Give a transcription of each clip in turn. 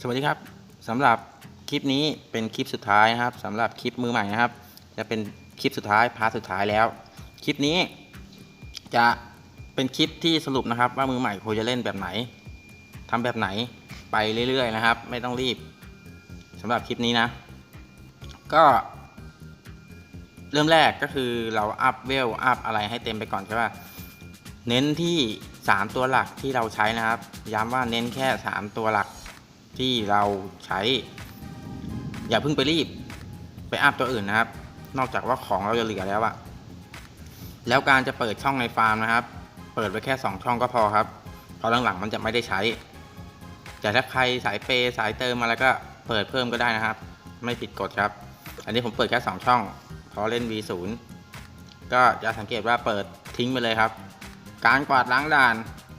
สวัสดีครับสำหรับคลิปนี้เป็นคลิปสุดท้ายนะครับสำหรับคลิปมือใหม่นะครับ จะเป็นคลิปสุดท้ายพาร์ทสุดท้ายแล้ว คลิปนี้จะเป็นคลิปที่สรุปนะครับ ว่ามือใหม่ควรจะเล่นแบบไหนทำแบบไหนไปเรื่อยๆนะครับ ไม่ต้องรีบสำหรับคลิปนี้นะ ก็ ริ่มแรกก็คือเราอัพเวลอัพอะไรให้เต็มไปก่อนใช่ป่ะเน้นที่ 3 ตัวหลักที่เราใช้นะครับ ย้ำว่าเน้นแค่ 3 ตัวหลักที่เราใช้ อย่าเพิ่งไปรีบ ไปอัพตัวอื่นนะครับ นอกจากว่าของเราจะเหลือแล้วอะแล้วการจะเปิดช่องในฟาร์มนะครับ เปิดไว้แค่ 2 ช่องก็พอครับเพราะหลังๆมันจะไม่ได้ใช้ แต่ถ้าใครสายเปย์สายเติมอะไรก็เปิดเพิ่มก็ได้นะครับ ไม่ผิดกฎครับ อันนี้ผมเปิดแค่ 2 ช่อง พราะเล่น V0 ก็จะสังเกตว่าเปิดทิ้งไปเลยครับ การกวาดล้างด่าน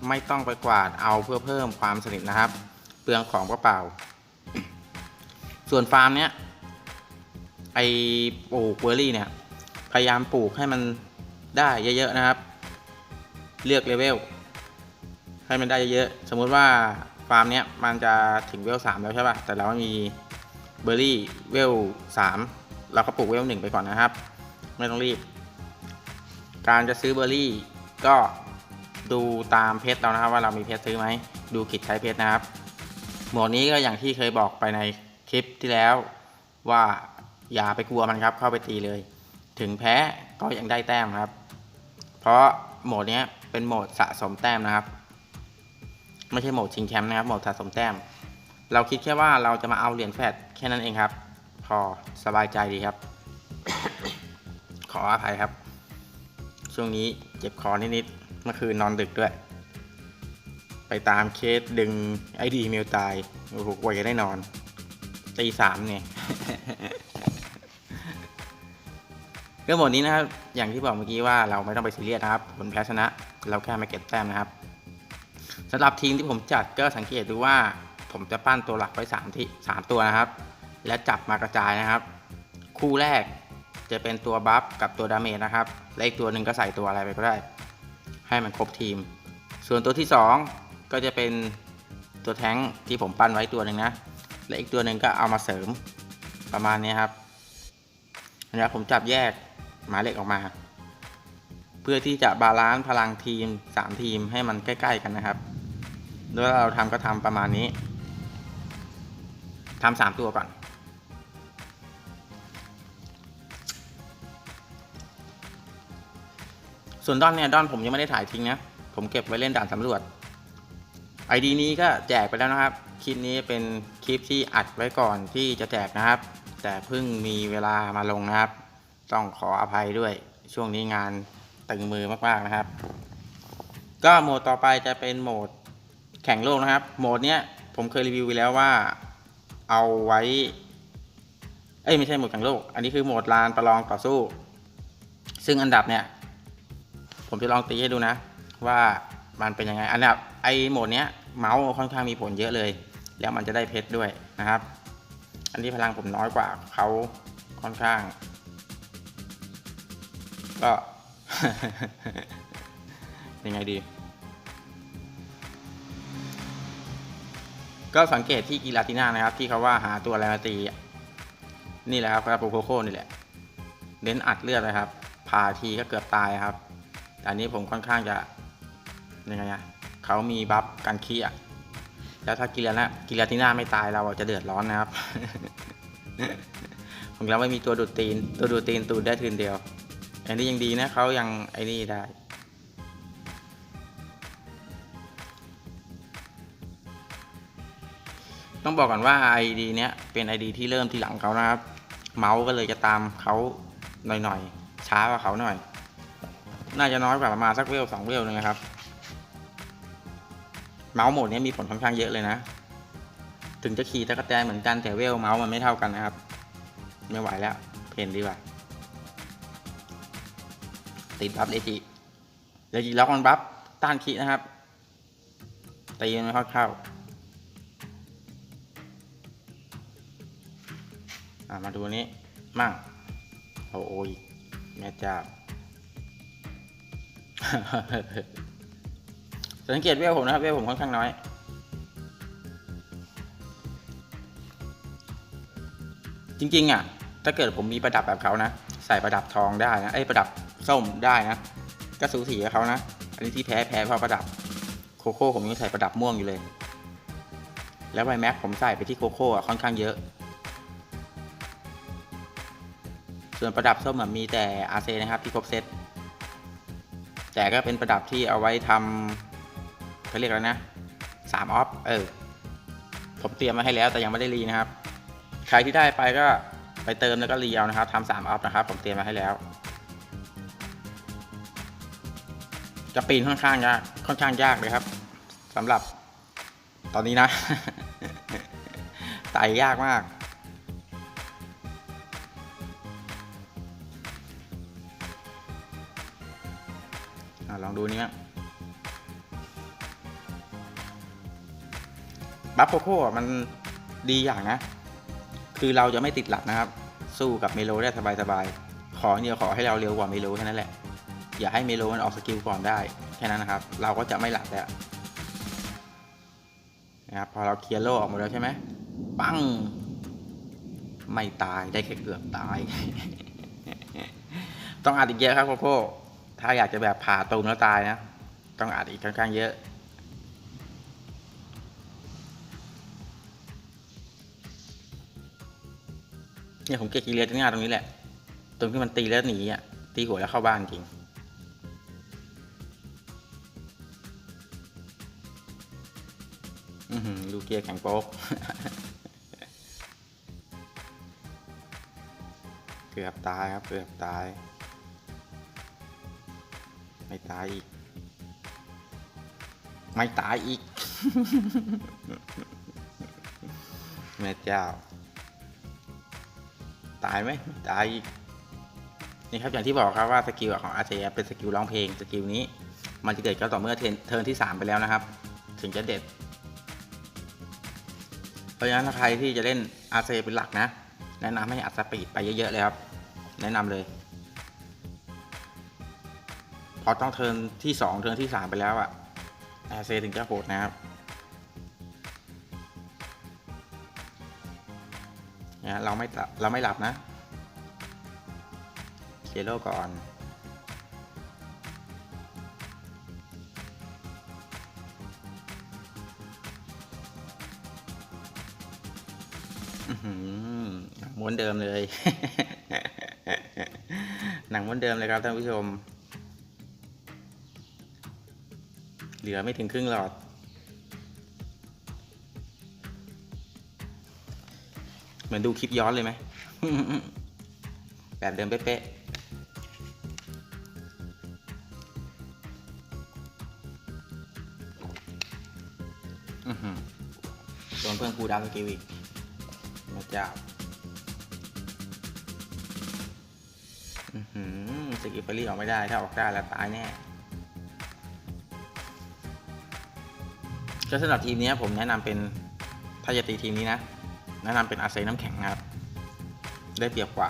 ไม่ต้องไปกวาดเอาเพื่อเพิ่มความสนิทนะครับ เปลืองของเปล่า ส่วนฟาร์มเนี้ยไอปลูกเบอร์รี่เนี่ย พยายามปลูกให้มันได้เยอะๆนะครับ เลือกเลเวลให้มันได้เยอะๆสมมุติว่าฟาร์มเนี้ยมันจะถึงเวลสามแล้วใช่ป่ะแต่เรามีเบอร์รี่เวลสาม เราก็ปลูกเวลหนึ่งไปก่อนนะครับ ไม่ต้องรีบ การจะซื้อเบอร์รี่ก็ดูตามเพชรเรานะครับว่าเรามีเพชรซื้อไหม ดูกิจใช้เพชรนะครับ หมวดนี้ก็อย่างที่เคยบอกไปในคลิปที่แล้วว่าอย่าไปกลัวมันครับ เข้าไปตีเลย ถึงแพ้ก็ยังได้แต้มครับ เพราะโหมดนี้เป็นโหมดสะสมแต้มนะครับ ไม่ใช่โหมดชิงแชมป์นะครับโหมดสะสมแต้ม เราคิดแค่ว่าเราจะมาเอาเหรียญแฟดแค่นั้นเองครับ พอสบายใจดีครับ ขออภัยครับ ช่วงนี้เจ็บคอนิดๆเมื่อคืนนอนดึกด้วย ไปตามเคสดึงไอดีเมลตายโอ้โหกว่าจะได้นอนตีสามเนี่ยก็หมดนี้นะครับ อย่างที่บอกเมื่อกี้ว่าเราไม่ต้องไปซีเรียสนะครับ ผลแพ้ชนะ เราแค่ไมาเก็บแต้มนะครับสำหรับทีมที่ผมจัดก็สังเกตดูว่าผมจะปั้นตัวหลักไว้สามที่สามตัวนะครับ และจับมากระจายนะครับ คู่แรกจะเป็นตัวบัฟกับตัวดาเมจนะครับและอีกตัวหนึ่งก็ใส่ตัวอะไรไปก็ได้ ให้มันครบทีม ส่วนตัวที่ 2 ก็จะเป็นตัวแท้งที่ผมปั้นไว้ตัวหนึ่งนะและอีกตัวหนึ่งก็เอามาเสริมประมาณนี้ครับอันนี้ผมจับแยกหมายเลขออกมา เพื่อที่จะบาลานซ์พลังทีม 3 ทีมให้มันใกล้ ๆ กันนะครับโดยเราทำก็ทำประมาณนี้ทำสามตัวก่อน ส่วนดอนเนี่ยดอนผมยังไม่ได้ถ่ายทิ้งนะ ผมเก็บไว้เล่นด่านสำรวจ ID นี้ก็แจกไปแล้วนะครับ คลิปนี้เป็นคลิปที่อัดไว้ก่อนที่จะแจกนะครับ แต่เพิ่งมีเวลามาลงนะครับ ต้องขออภัยด้วย ช่วงนี้งานตึงมือมากๆนะครับ ก็โหมดต่อไปจะเป็นโหมดแข่งโลกนะครับ โหมดเนี้ยผมเคยรีวิวไปแล้วว่าเอาไว้ เอ้ยไม่ใช่โหมดแข่งโลก อันนี้คือโหมดลานประลองต่อสู้ ซึ่งอันดับเนี่ย ผมจะลองตีให้ดูนะ ว่ามันเป็นยังไง อันดับไอโหมดเนี้ยเมาส์ค่อนข้างมีผลเยอะเลย แล้วมันจะได้เพชรด้วยนะครับ อันนี้พลังผมน้อยกว่าเขาค่อนข้าง ก็ยังไงดี ก็สังเกตที่กีฬาติน่านะครับ ที่เขาว่าหาตัวอะไรมาตี นี่แหละครับคาปูโคโค่นี่แหละเน้นอัดเลือดนะครับ พาทีก็เกือบตายครับ อันนี้ผมค่อนข้างจะยังไงอะเขามีบัฟกันขี้อะแล้วถ้ากิลานะกิลาติน่าไม่ตายเราจะเดือดร้อนนะครับของเราไม่มีตัวดูดตีน ตัวดูดตีนตูดได้ทีนเดียว อันนี้ยังดีนะเขายังไอ้นี่ได้ต้องบอกก่อนว่า ID เนี้ยเป็น ID ที่เริ่มที่หลังเขานะครับ เมาส์ก็เลยจะตามเขาหน่อยๆ ช้ากว่าเขาหน่อย น่าจะน้อยกว่าประมาณสักเวลสองเวลนึงนะครับ เมาส์โหมดนี้มีผลค่อนข้างเยอะเลยนะ ถึงจะขี่ตะกแตนเหมือนกันแต่เวลเมาส์มันไม่เท่ากันนะครับ ไม่ไหวแล้ว เพนดีกว่า ติดบัฟเลยจิเลยจิล็อกมันบัฟต้านคีนะครับตีมันไม่ค่อยเข้าอะมาดูนี้มั่งโอ้ยแม่เจ้า สังเกตเวลผมนะครับเวลผมค่อนข้างน้อยจริงๆอะ ถ้าเกิดผมมีประดับแบบเขานะ ใส่ประดับทองได้นะเอ้ประดับส้มได้นะ ก็สูสีกับเขานะ อันนี้ที่แพ้แพ้เพราะประดับ โคโค่ผมยังใส่ประดับม่วงอยู่เลย แล้วไวแม็กผมใส่ไปที่โคโค่อะค่อนข้างเยอะ ส่วนประดับส้มมีแต่อาเซนะครับที่ครบเซต แต่ก็เป็นประดับที่เอาไว้ทำเขาเรียกแล้วนะสามออฟเออผมเตรียมมาให้แล้วแต่ยังไม่ได้รีนะครับ ใครที่ได้ไปก็ไปเติมแล้วก็รีเอานะครับทำสามออฟนะครับ ผมเตรียมมาให้แล้ว จะปีนค่อนข้างยากค่อนข้างยากเลยครับสำหรับตอนนี้นะไต่ยากมาก ลองดูนี่มั้บัฟโคโค่มันดีอย่างนะ คือเราจะไม่ติดหลับนะครับ สู้กับเมโลได้สบายๆ ขออย่างเดียวขอให้เราเร็วกว่าเมโลแค่นั้นแหละ อย่าให้เมโลมันออกสกิลก่อนได้ แค่นั้นนะครับ เราก็จะไม่หลับแล้วนะครับพอเราเคลียร์โลออกหมดแล้วใช่ไหมปังไม่ตายได้แค่เกือบตาย ต้องอัดอีกเยอะครับโคโค่ ถ้าอยากจะแบบผ่าตูมแล้วตายนะ ต้องอัดอีกค่อนข้างเยอะ เนี่ยผมเกลียดกีเลียตรงนี้ตรงนี้แหละ ตรงที่มันตีแล้วหนีอะ ตีหัวแล้วเข้าบ้านจริงอือหือดูเกียร์แข็งโป๊กเกือบตายครับ เกือบตาย ไม่ตายอีก ไม่ตายอีก แม่เจ้า ตายไหมตายอีก นี่ครับอย่างที่บอกครับว่าสกิลของอาเจเป็นสกิลร้องเพลงสกิลนี้ มันจะเด็ดก็ต่อเมื่อเทิร์นเทิร์นที่ 3 ไปแล้วนะครับ ถึงจะเด็ด เพราะฉะนั้นใครที่จะเล่นอาเซเป็นหลักนะ แนะนำให้อัดสปีดไปเยอะๆเลยครับ แนะนำเลย อต้องเทิร์นที่ 2 เทิร์นที่ 3 ไปแล้วอะอาเซถึงจะโหดนะครับเนี่ยเราไม่หลับเราไม่หลับนะเคลียร์โลก่อนหนังม้วนเดิมเลย หนังม้วนเดิมเลยครับท่านผู้ชม เหลือไม่ถึงครึ่งหลอด เหมือนดูคลิปย้อนเลยไหม แบบเดิมเป๊ะๆโดนเพื่อนครูดาวสกิลอีกมาจ้าอื้อหือสกิลเฟรรี่ออกไม่ได้ ถ้าออกได้แล้วตายแน่ ก็สำหรับทีมนี้ผมแนะนำเป็นถ้าจะตีทีมนี้นะ แนะนำเป็นอาเซน้ำแข็งนะครับ ได้เปรียบกว่า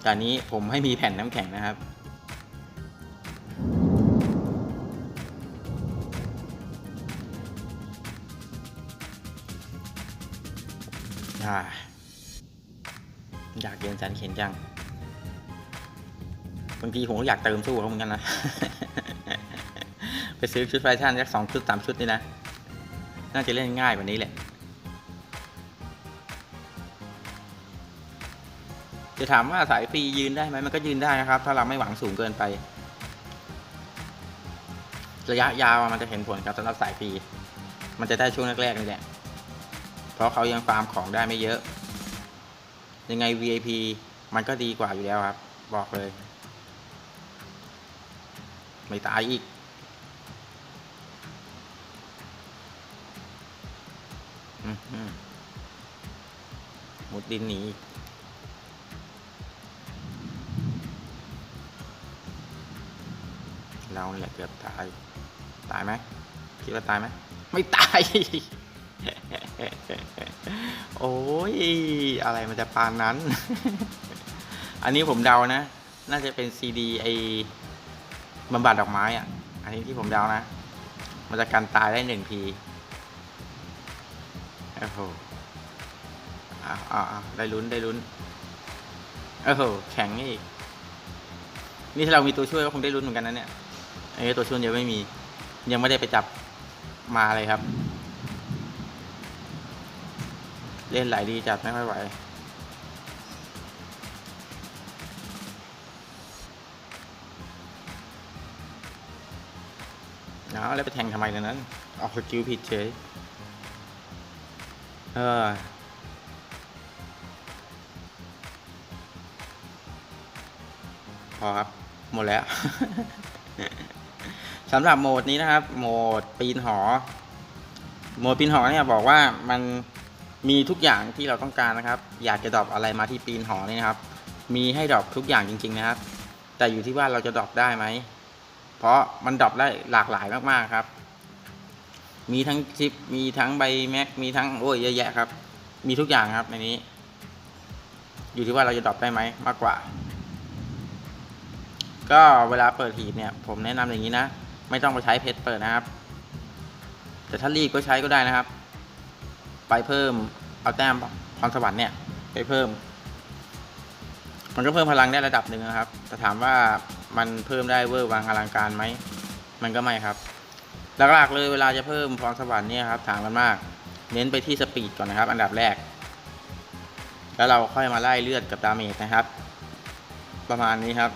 แต่อันนี้ผมไม่มีแผ่นน้ำแข็งนะครับอ่าอยากเรียนจันเขียนจัง บางทีผมก็อยากเติมสู้เขาเหมือนกันนะ ไปซื้อชุดแฟชั่นสักสองชุดสามชุดนี่นะ น่าจะเล่นง่ายกว่านี้แหละ จะถามว่าสายฟรียืนได้ไหมมันก็ยืนได้นะครับ ถ้าเราไม่หวังสูงเกินไป ระยะยาวมันจะเห็นผลครับสำหรับสายฟรี มันจะได้ช่วงแรกๆนี่แหละ เพราะเขายังฟาร์มของได้ไม่เยอะ ยังไง VIP มันก็ดีกว่าอยู่แล้วครับ บอกเลย ไม่ตายอีกหมุดดินหนีเราเนี่ยเกือบตาย ตายไหมคิดว่าตายไหม ไม่ตาย โอ้ย อะไรมันจะปานนั้น อันนี้ผมเดานะ น่าจะเป็นซีดีไอ บำบัดดอกไม้อะ อันนี้ที่ผมเดานะ มันจะกันตายได้หนึ่งทีโอ้โหอ้าวอ้าวได้ลุ้นได้ลุ้นโอ้โหแข็งอีก นี่ถ้าเรามีตัวช่วยก็คงได้ลุ้นเหมือนกันนะเนี่ยไอ้ตัวช่วยยังไม่มี ยังไม่ได้ไปจับมาเลยครับ เล่นหลายดีจัดไม่ค่อยไหว เอาแล้วไปแทงทำไมตอนนั้นออกสกิลผิดเฉย เออพอครับ หมดแล้วสำหรับโหมดนี้นะครับ โหมดปีนหอ โหมดปีนหอเนี่ยบอกว่ามันมีทุกอย่างที่เราต้องการนะครับ อยากจะดรอปอะไรมาที่ปีนหอนี่นะครับ มีให้ดรอปทุกอย่างจริง ๆ นะครับ แต่อยู่ที่ว่าเราจะดรอปได้ไหม เพราะมันดรอปได้หลากหลายมากๆครับ มีทั้งชิป มีทั้งใบแม็ก มีทั้งโอ้ยเยอะแยะครับ มีทุกอย่างครับในนี้ อยู่ที่ว่าเราจะดรอปได้ไหมมากกว่า ก็เวลาเปิดหีบเนี่ย ผมแนะนำอย่างนี้นะ ไม่ต้องไปใช้เพชรเปิดนะครับ แต่ถ้ารีบก็ใช้ก็ได้นะครับ ไปเพิ่มเอาแต้มพรสวรรค์เนี่ย ไปเพิ่ม มันก็เพิ่มพลังได้ระดับหนึ่งนะครับ แต่ถามว่า มันเพิ่มได้เวอร์วังอลังการไหม มันก็ไม่ครับ หลักๆเลยเวลาจะเพิ่มพรสวรรค์เนี่ยครับถามกันมาก เน้นไปที่สปีดก่อนนะครับ อันดับแรก แล้วเราค่อยมาไล่เลือดกับดาเมจนะครับ ประมาณนี้ครับ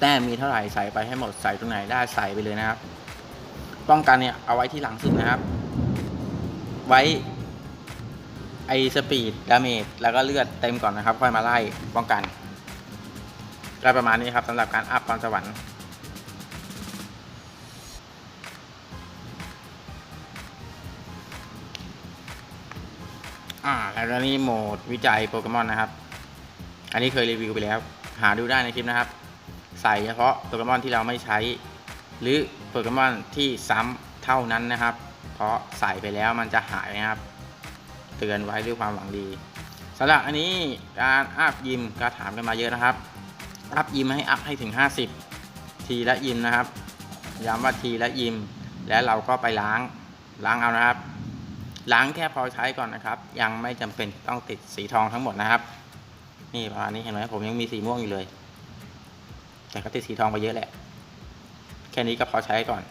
แต้มมีเท่าไหร่ใส่ไปให้หมดใส่ตรงไหนได้ใส่ไปเลยนะครับ ป้องกันเนี่ยเอาไว้ที่หลังสุดนะครับ ไว้ไอสปีดดาเมจแล้วก็เลือดเต็มก่อนนะครับ ค่อยมาไล่ป้องกัน ก็ประมาณนี้ครับสำหรับการอัพพรสวรรค์อ่าแล้วนี่โหมดวิจัยโปเกมอนนะครับ อันนี้เคยรีวิวไปแล้ว หาดูได้ในคลิปนะครับ ใส่เฉพาะโปเกมอนที่เราไม่ใช้ หรือโปเกมอนที่ซ้ำเท่านั้นนะครับ เพราะใส่ไปแล้วมันจะหายนะครับ เตือนไว้ด้วยความหวังดีสำหรับอันนี้การอัพยิมก็ถามกันมาเยอะนะครับ อัพยิมให้อัพให้ถึง 50 ทีละยิมนะครับ ย้ำว่าทีละยิม แล้วเราก็ไปล้างล้างเอานะครับ ล้างแค่พอใช้ก่อนนะครับ ยังไม่จำเป็นต้องติดสีทองทั้งหมดนะครับ นี่ประมาณนี้เห็นไหมผมยังมีสีม่วงอยู่เลย แต่ก็ติดสีทองไปเยอะแหละ แค่นี้ก็พอใช้ก่อน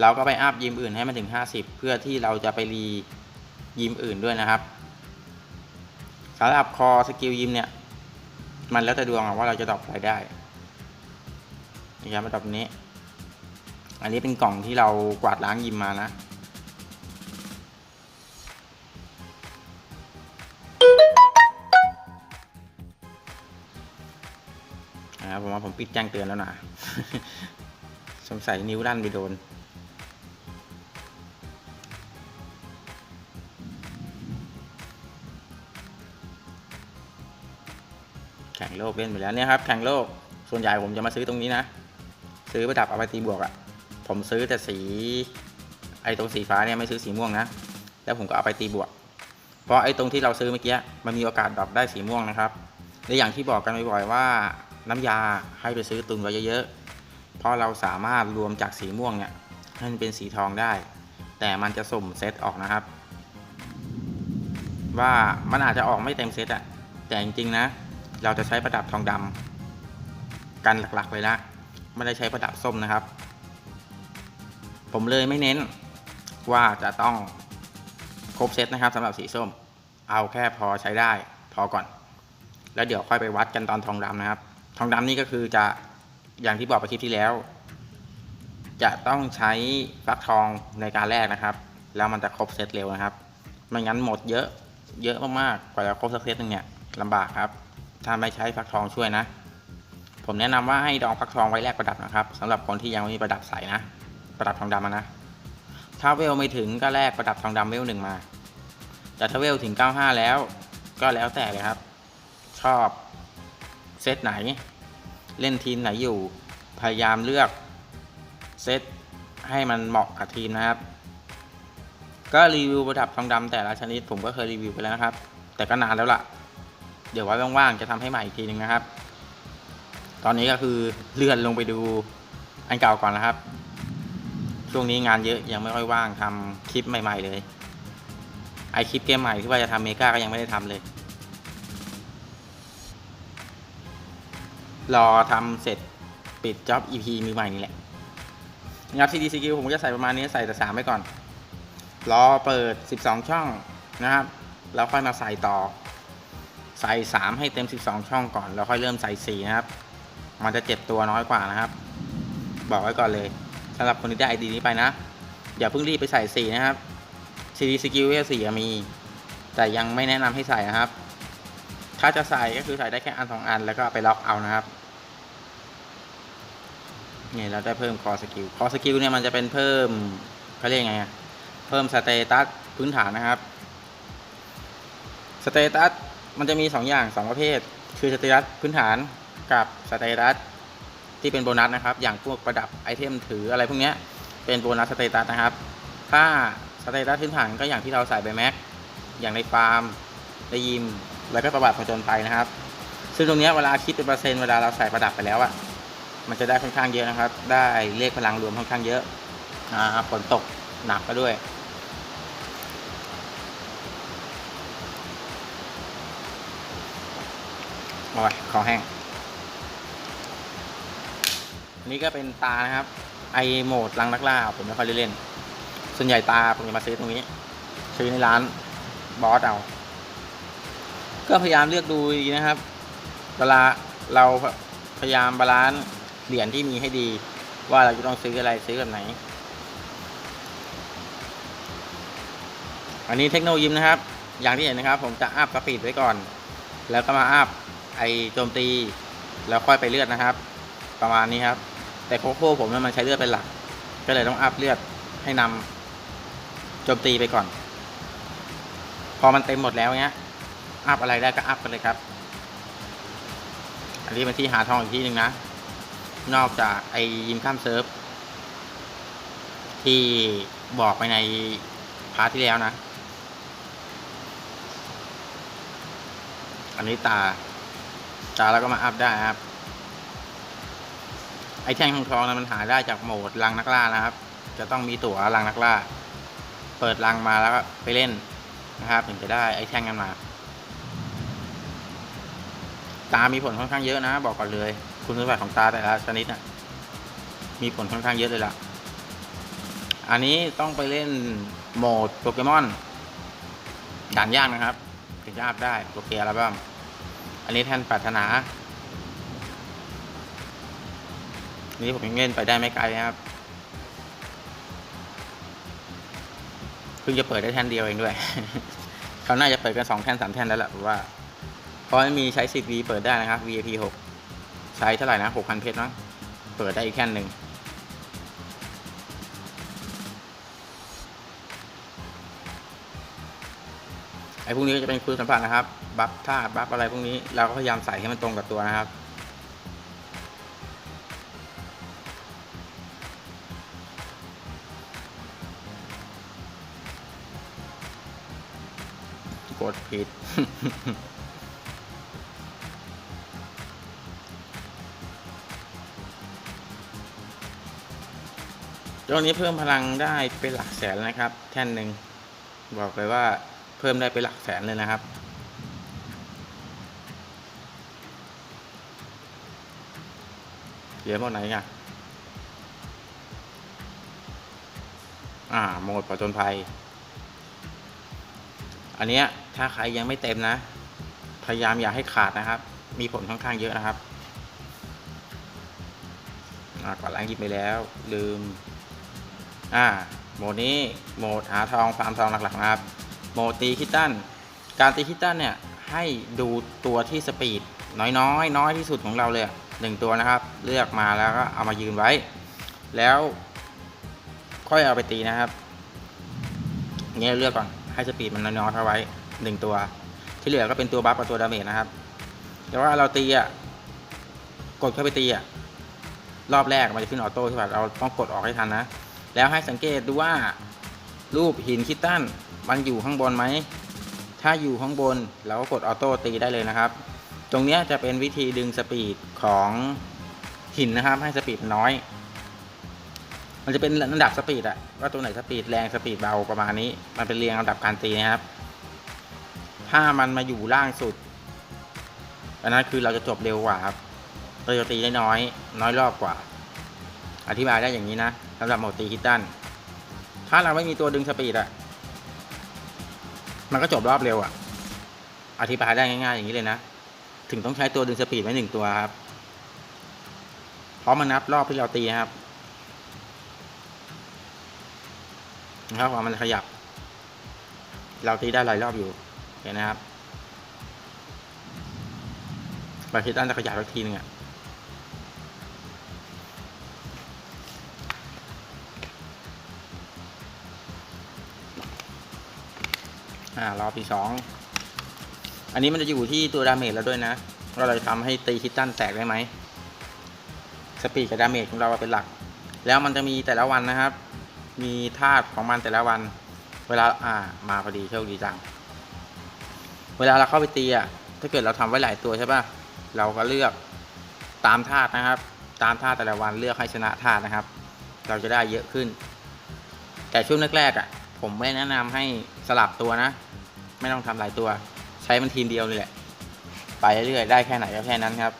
เราก็ไปอัพยิมอื่นให้มันถึง 50 เพื่อที่เราจะไปรียิมอื่นด้วยนะครับสำหรับคอสกิลยิมเนี่ย มันแล้วแต่ดวงอะว่าเราจะดรอปอะไรได้นี่ครับมาดรอปนี้ อันนี้เป็นกล่องที่เรากวาดล้างยิมมานะนะครับผมว่าผมปิดแจ้งเตือนแล้วนะ สงสัยนิ้วด้านไปโดน งโลกเล่นไปแล้วเนี่ยครับแข่งโลกส่วนใหญ่ผมจะมาซื้อตรงนี้นะ ซื้อประดับเอาไปตีบวกอะ่ะผมซื้อแต่สีไอ้ตรงสีฟ้าเนี่ยไม่ซื้อสีม่วงนะ แล้วผมก็เอาไปตีบวก เพราะไอ้ตรงที่เราซื้อเมื่อกี้มันมีโอกาสดรอปได้สีม่วงนะครับและอย่างที่บอกกันบ่อยๆว่าน้ำยาให้ไปซื้อตุนไว้เยอะๆ เพราะเราสามารถรวมจากสีม่วงเนี่ยให้มันเป็นสีทองได้ แต่มันจะสุ่มเซตออกนะครับ ว่ามันอาจจะออกไม่เต็มเซตอะแต่จริงๆนะ เราจะใช้ประดับทองดำกันหลักๆเลยนะไม่ได้ใช้ประดับส้มนะครับ ผมเลยไม่เน้นว่าจะต้องครบเซตนะครับสำหรับสีส้ม เอาแค่พอใช้ได้พอก่อน แล้วเดี๋ยวค่อยไปวัดกันตอนทองดำนะครับ ทองดำนี่ก็คือจะอย่างที่บอกไปคลิปที่แล้ว จะต้องใช้ฟักทองในการแรกนะครับ แล้วมันจะครบเซตเร็วนะครับไม่งั้นหมดเยอะเยอะมากๆกว่าจะครบสักเซตหนึงเนี่ยลำบากครับ ถ้าไม่ใช้ฟักทองช่วยนะ ผมแนะนำว่าให้ดองฟักทองไว้แลกประดับนะครับสำหรับคนที่ยังไม่มีประดับใส่นะ ประดับทองดำนะ ถ้าเวลไม่ถึงก็แลกประดับทองดำเวลหนึ่งมา แต่ถ้าเวลถึง 95 แล้ว ก็แล้วแต่เลยครับ ชอบเซตไหน เล่นทีมไหนอยู่ พยายามเลือกเซตให้มันเหมาะกับทีมนะครับ ก็รีวิวประดับทองดำแต่ละชนิดผมก็เคยรีวิวไปแล้วนะครับ แต่ก็นานแล้วล่ะ เดี๋ยวไว้ว่างๆจะทำให้ใหม่อีกทีหนึ่งนะครับ ตอนนี้ก็คือเลื่อนลงไปดูอันเก่าก่อนนะครับ ช่วงนี้งานเยอะยังไม่ค่อยว่างทำคลิปใหม่ ๆ เลย ไอคลิปเกมใหม่ที่ว่าจะทำเมกาก็ยังไม่ได้ทำเลย รอทำเสร็จปิดจ็อบ EP มือใหม่นี่แหละงับ CD Skill ผมจะใส่ประมาณนี้ใส่แต่สามไปก่อน รอเปิด 12 ช่องนะครับ แล้วค่อยมาใส่ต่อ ใส่ 3 ให้เต็ม 12 ช่องก่อน แล้วค่อยเริ่มใส่ 4 นะครับ มันจะเจ็บตัวน้อยกว่านะครับ บอกไว้ก่อนเลยสำหรับคนที่ได้ไอดีนี้ไปนะ อย่าเพิ่งรีบไปใส่ 4 นะครับ CD Skill เว4มี แต่ยังไม่แนะนำให้ใส่นะครับ ถ้าจะใส่ก็คือใส่ได้แค่อันสองอันแล้วก็ไปล็อกเอานะครับนี่เราได้เพิ่มคอสกิล คอสกิลเนี่ยมันจะเป็นเพิ่มเขาเรียกไงอะเพิ่มสเตตัสพื้นฐานนะครับ สเตตัส มันจะมี 2 อย่าง 2 ประเภท คือสเตตัสพื้นฐานกับสเตตัสที่เป็นโบนัสนะครับ อย่างพวกประดับไอเทมถืออะไรพวกเนี้ยเป็นโบนัสสเตตัสนะครับ ถ้าสเตตัสพื้นฐานก็อย่างที่เราใส่ไปแม็ก อย่างในฟาร์มในยิม แล้วก็ประวัติผจญไปนะครับ ซึ่งตรงเนี้ยเวลาคิดเป็นเปอร์เซ็นต์เวลาเราใส่ประดับไปแล้วอะมันจะได้ค่อนข้างเยอะนะครับ ได้เลขพลังรวมค่อนข้างเยอะอ่าฝนตกหนักก็ด้วย โอ้ยคอแห้ง อันนี้ก็เป็นตานะครับ ไอโหมดลังนักล่าผมไม่ค่อยได้เล่น ส่วนใหญ่ตาผมจะมาซื้อตรงนี้ ซื้อในร้านบอสเอา ก็พยายามเลือกดูดีนะครับ เวลาเราพยายามบาลานซ์เหรียญที่มีให้ดี ว่าเราจะต้องซื้ออะไรซื้อแบบไหน อันนี้เทคโนโลยีนะครับ อย่างที่เห็นนะครับ ผมจะอัพสปีดไว้ก่อน แล้วก็มาอัพ ไอโจมตี แล้วค่อยไปเลือดนะครับ ประมาณนี้ครับ แต่โคโค่ผมเนี่ยมันใช้เลือดเป็นหลัก ก็เลยต้องอัพเลือดให้นำโจมตีไปก่อน พอมันเต็มหมดแล้วเนี้ย อัพอะไรได้ก็อัพไปเลยครับ อันนี้เป็นที่หาทองอีกที่หนึ่งนะ นอกจากไอยิมข้ามเซิร์ฟที่บอกไปในพาร์ทที่แล้วนะ อันนี้ตา ตาแล้วก็มาอัพได้ครับ ไอแท่งทองทองนั้นมันหาได้จากโหมดลังนักล่านะครับ จะต้องมีตั๋วลังนักล่า เปิดลังมาแล้วก็ไปเล่นนะครับ ถึงจะได้ไอแท่งกันมา ตามีผลค่อนข้างเยอะนะ บอกก่อนเลย คุณสมบัติของตาแต่ละชนิดน่ะมีผลค่อนข้างเยอะเลยล่ะ อันนี้ต้องไปเล่นโหมดโปเกมอนด่านยากนะครับ ถึงจะอัพได้โอเคแล้วบ้าง อันนี้แทนปรารถนานี่ผมยังเล่นไปได้ไม่ไกลนะครับ เพิ่งจะเปิดได้แท่นเดียวเองด้วย เขาน่าจะเปิดกันสองแท่นสามแท่นแล้วแหละผมว่า เพราะมีใช้สิทธิ์ V เปิดได้นะครับ VIP 6ใช้เท่าไหร่นะ6,000เพชรมั้ง เปิดได้อีกแค่นหนึ่ง พวกนี้ก็จะเป็นคุณสัมผัสนะครับ บัฟท่าบัฟอะไรพวกนี้เราก็พยายามใส่ให้มันตรงกับตัวนะครับ กดผิดตัวนี้เพิ่มพลังได้เป็นหลักแสนแล้วนะครับ แท่นหนึ่งบอกเลยว่า เพิ่มได้เป็นหลักแสนเลยนะครับเหลือหมดไหนอะอ่าโหมดผจญภัย อันเนี้ยถ้าใครยังไม่เต็มนะ พยายามอย่าให้ขาดนะครับ มีผลค่อนข้างเยอะนะครับอ่าก่อนล้างหยิบไปแล้ว ลืม อ่า โหมดนี้โหมดหาทองฟาร์มทองหลักๆนะครับ โหมดตีคิตตันการตีคิตตันเนี่ยให้ดูตัวที่สปีดน้อยๆนน้อยที่สุดของเราเลยหนึ่งตัวนะครับ เลือกมาแล้วก็เอามายืนไว้ แล้วค่อยเอาไปตีนะครับเงี้ยเลือกก่อนให้สปีดมันน้อยๆเข้าไว้หนึ่งตัว ที่เหลือก็เป็นตัวบัฟกับตัวดาเมจนะครับแต่ว่าเราตีอะกดเข้าไปตีอะรอบแรกมันจะขึ้นออโต้ใช่ป่ะเราต้องกดออกให้ทันนะ แล้วให้สังเกตดูว่ารูปหินคิตตัน มันอยู่ข้างบนไหม ถ้าอยู่ข้างบนเราก็กดออโต้ตีได้เลยนะครับ ตรงนี้จะเป็นวิธีดึงสปีดของหินนะครับ ให้สปีดน้อย มันจะเป็นระดับสปีดอะว่าตัวไหนสปีดแรงสปีดเบาประมาณนี้ มันเป็นเรียงลำดับการตีนะครับ ถ้ามันมาอยู่ล่างสุดอันนั้นคือเราจะจบเร็วกว่าครับเราจะตีได้น้อย น้อยรอบกว่า อธิบายได้อย่างนี้นะสำหรับโหมดตีฮิตตันถ้าเราไม่มีตัวดึงสปีดอะ มันก็จบรอบเร็วอะอธิบายได้ง่ายๆอย่างนี้เลยนะ ถึงต้องใช้ตัวดึงสปีดไว้หนึ่งตัวครับ เพราะมันนับรอบที่เราตีครับนะครับว่ามันขยับ เราตีได้หลายรอบอยู่ เห็นนะครับบาคิตันจะขยับอีกทีหนึงอะ อ่ารอบที่สองอันนี้มันจะอยู่ที่ตัวดาเมจแล้วด้วยนะ เราจะทำให้ตีคิตตันแตกได้ไหมสปีดกับดาเมจของเราเป็นหลัก แล้วมันจะมีแต่ละวันนะครับ มีธาตุของมันแต่ละวัน เวลาอ่ามาพอดีโชคดีจัง เวลาเราเข้าไปตีอะถ้าเกิดเราทำไว้หลายตัวใช่ป่ะเราก็เลือกตามธาตุนะครับ ตามธาตุแต่ละวันเลือกให้ชนะธาตุนะครับ เราจะได้เยอะขึ้น แต่ช่วงแรกๆอะ ผมไม่แนะนำให้สลับตัวนะ ไม่ต้องทำหลายตัว ใช้มันทีเดียวนี่แหละ ไปเรื่อยๆได้แค่ไหนก็แค่นั้นครับ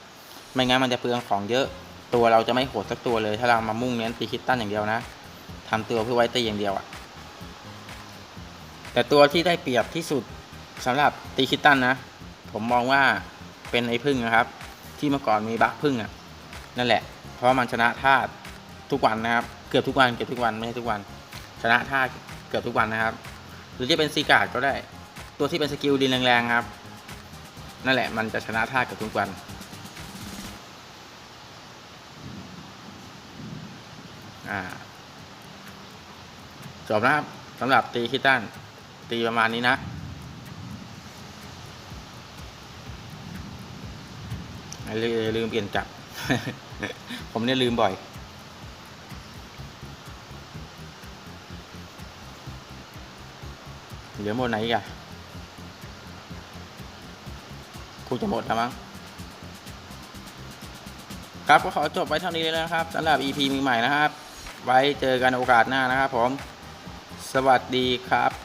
ไม่งั้นมันจะเปลืองของเยอะ ตัวเราจะไม่โหดสักตัวเลย ถ้าเรามามุ่งเน้นตีคิตตันอย่างเดียวนะทำตัวเพื่อไว้ตีอย่างเดียวอะแต่ตัวที่ได้เปรียบที่สุดสำหรับตีคิตตันนะ ผมมองว่าเป็นไอ้พึ่งนะครับ ที่เมื่อก่อนมีบัคพึ่งอะนั่นแหละ เพราะมันชนะธาตุทุกวันนะครับ เกือบทุกวันเกือบทุกวันไม่ใช่ทุกวัน ชนะธาตุ เกือบทุกวันนะครับ หรือจะเป็นซีการ์ดก็ได้ ตัวที่เป็นสกิลดินแรงๆครับ นั่นแหละมันจะชนะธาเกือบทุกวัน จบนะครับสำหรับตีคิตตันตีประมาณนี้นะอย่าลืมอย่าลืมเปลี่ยนจับ ผมเนี่ยลืมบ่อย เหลือหมดไหนกันคูจะหมดแล้วมั้งครับก็ขอจบไว้เท่านี้เลยนะครับสำหรับ EP มีใหม่นะครับ ไว้เจอกันโอกาสหน้านะครับผม สวัสดีครับ